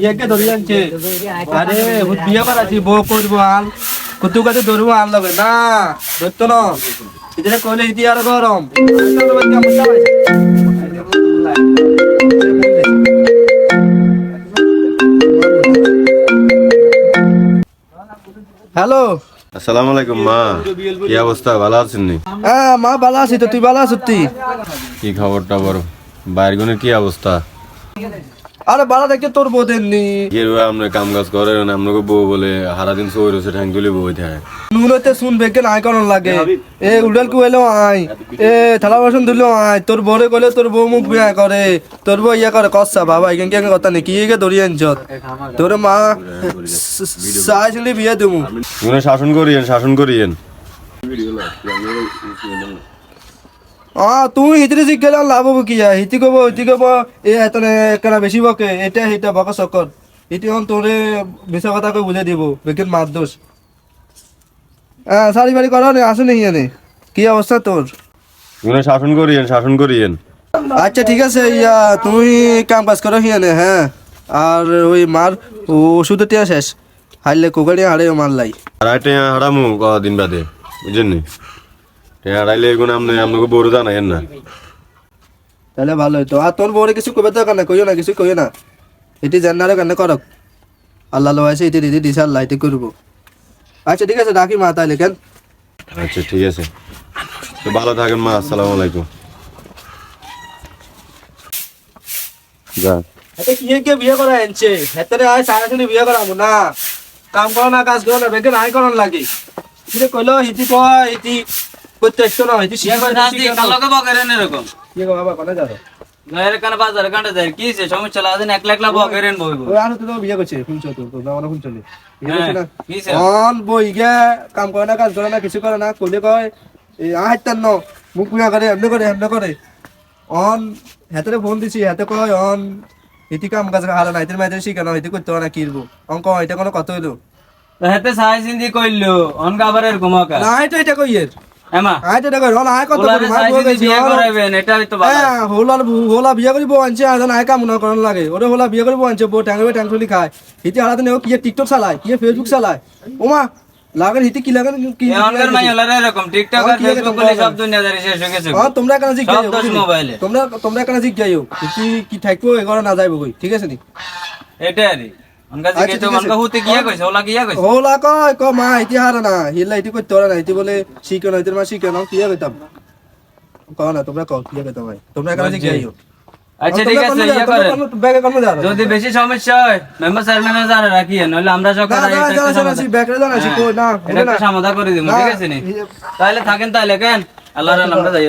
ইয়াকে ধরে আনছে। আরে বিয়ে করাছি বউ করব আল কুতু কাছে ধরবো আল লগে। না ধরতো না। কইলে ইতি আর গরম হ্যালো আসসালামু আলাইকুম মা। কি অবস্থা? ভালো আছেন নি? হ্যাঁ মা ভালো আছি তো। তুই ভালো আছিস তুই কি খবর টবর? বাইরগুনের কি অবস্থা? আরে ভালো দেখতে তোর বোধের নি কি রে আপনি কাম কাজ করেন আপনাকে বউ বলে সারাদিন সই রয়েছে ঠ্যাং তুলে বই থাকে নুনতে শুন বেকে নাই করন লাগে? এ উডাল কু এলো আই এ থালা বাসন ধুলো আই তোর বরে কইলে তোর বউ মুখ বিয়া করে। তোর বউ ইয়া করে কসা বাবা ইকেন কেন কথা নেই। কি কে ধরি আনছত তোর মা সাইজলি বিয়ে দিমু শুনে শাসন করিয়েন শাসন করিয়েন। আ তুই হিতরে শিখলে লাভ হব কি যা হিতি কব হিতি কব এ এতনে কেনা বেশি বকে এটা হিটা বকা চকর ইতি হন তোরে মিছা কথা কই বুঝে দিব বেকেন মার দোষ। হ্যাঁ সারি বাড়ি করা নে আসে নেই এনে? কি অবস্থা তোর শুনে শাসন করিয়েন শাসন করিয়েন আচ্ছা ঠিক আছে ইয়া তুমি কাম কাজ করো হিয়ানে হ্যাঁ আর ওই মার ওষুধ টিয়া শেষ। হারলে কোকারি হারে মার লাই। আর হারামু কদিন বাদে বুঝছেন হারাইলে এগুলো আপনি আপনাকে বড় জানাইন না। তাহলে ভালো হইতো আর তোর বউরে কিছু কবে দরকার না কইও না কিছু কইও না। এটি জান্নারে কেন করক? আল্লাহ লো আছে এটি দিদি দিশা আল্লাহ এটি করব। আচ্ছা ঠিক আছে রাখি মা তাহলে কেন? আচ্ছা ঠিক আছে। তো ভালো থাকেন মা আসসালামু আলাইকুম। যা। এতে কি কে বিয়ে করা আনছে? হেতরে আয় সারাসনি বিয়ে করাবো না। কাম করো না কাজ করো না বেকে নাই করন লাগে। কইলো হিতি কয় হিতি? করতে আসতো না হিতি শিয়া করে কালোকে বকেরেন এরকম। কি গো বাবা কোনে যাও গায়ের কানে বাজার কাঁটে যায় কি সে সমস্যা লাদিন একলা একলা বকেরেন বইব ওই তো বিয়ে করছে শুনছো তো তো আমার শুনছো নি? হ্যাঁ, কি সে? অন বই গে কাম করে না কাজ করে না কিছু করে না কয় এই আহাইতান ন মুখ পুয়া করে এমনি করে এমনি করে। অন হাতে ফোন দিছি হাতে কয় অন ইতি কাম কাজ হারা নাই তোর মাইতে শিখানো হইতে করতে না কিরবো এটা কোনো কত হইল? হেতে সিন্ধি কইলো অন গাবার এরকম না এটা এটা কই হোলার টিকটক চালায় কি ফেসবুক চালায়। ওমা লাগেন হিতি কি লাগেন কি এখনকার মাই ওলারে এরকম টিকটক আর ফেসবুক বলে সব দুনিয়াদারি শেষ হয়ে গেছে হ্যাঁ তোমরা কেন জিজ্ঞাসা সব মোবাইলে। তোমরা তোমরা কেন জিজ্ঞাসা কি কি থাকব এগারো না যাইবো কই? ঠিক আছে নি? আচ্ছা, জিগে তো ঠিক আছে। অনকা হুতে কিয়া কইছে ওলা কিয়া কইছে হোলা কয় ক মা ইতি হারা না হিলা ইতি করতে না ইতি বলে শিখে না ইতির মা শিখে না কি কইতাম কও না তোমরা কও কি কইতাম ভাই তোমরা কেন জিজ্ঞাসা আচ্ছা ঠিক আছে ইয়া করেন যদি বেশি সমস্যা হয় মেম্বার চেয়ারম্যানে যারা রাখিয়ে নইলে আমরা সকাল না না জানা জানা ব্যাগে জানা শিখো না এটা একটা সমাধা করে দিব ঠিক আছে নি? তাহলে থাকেন তাহলে কেন? আমরা যাই